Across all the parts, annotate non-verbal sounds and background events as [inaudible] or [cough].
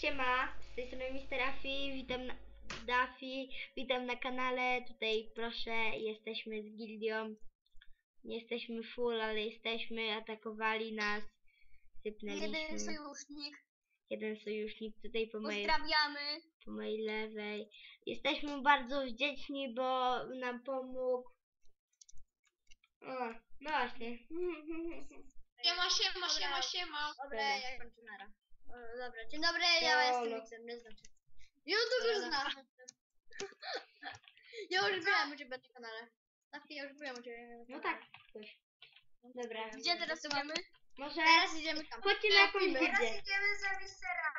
siema, z tej strony Mr. Afi, witam na Dafi, witam na kanale, tutaj proszę, jesteśmy z gildią, nie jesteśmy full, ale jesteśmy, atakowali nas, sypnęliśmy, Jeden sojusznik. jeden sojusznik tutaj po mojej, Pozdrawiamy. po mojej lewej, jesteśmy bardzo wdzięczni, bo nam pomógł, o, no właśnie, Siema, siema, siema, siema. Dobra, Dobra. ja kończę nara. Dobra, dzień dobry, ja jestem. Mixem, nie znaczy. YouTube już zna. [laughs] Ja już byłem u ciebie na kanale. Na chwilę już byłem u ciebie. na no kanale. tak, coś, dobra, Gdzie teraz idziemy? może, Teraz idziemy tam. chodźcie na jakąś Teraz idziemy za Mistera.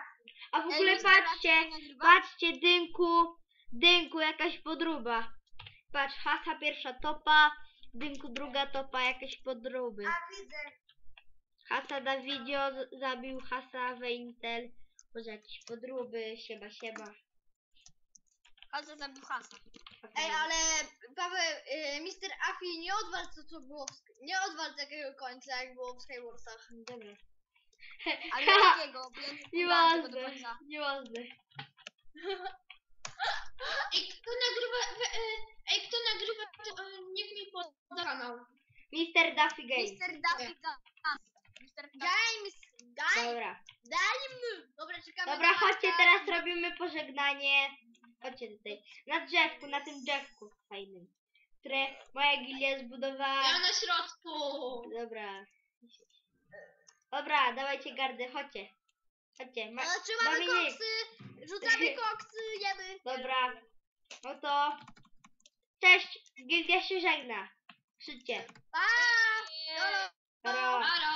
A w ogóle patrzcie, patrzcie, dynku, dynku, jakaś podróba. Patrz, hasa pierwsza topa, dynku druga topa, jakieś podróby. A widzę. Hasa Dawidio z- zabił hasa Weintel. Może jakieś podróby, sieba, sieba. Hasa zabił Hasa. Ej, ale Paweł, y, Mister Afi nie odwal co, co było, w, sk- nie odwal takiego końca jak było w Skywarsach. Dobra. Ale [laughs] jakiego, bo ja nie [laughs] oglądam tego do Nieważne, końca. nieważne. [laughs] Ej, kto nagrywa, we, e, ej, kto nagrywa, to e, niech mi poda kanał. Mr. Duffy Game. Mister Duffy Mister Games. Games. Dobra. Games. Dobra, czekamy Dobra, na chodźcie, Maćka. teraz robimy pożegnanie. Chodźcie tutaj. Na drzewku, na tym drzewku fajnym. Które moja gilia zbudowała. Ja na środku. Dobra. Dobra, dawajcie gardę, chodźcie. Chodźcie. Ma... No, trzymamy Dominik. koksy, rzucamy koksy, jemy. Dobra. No to. Cześć, gildia się żegna. Krzyczcie. Pa! Jolo. Halo.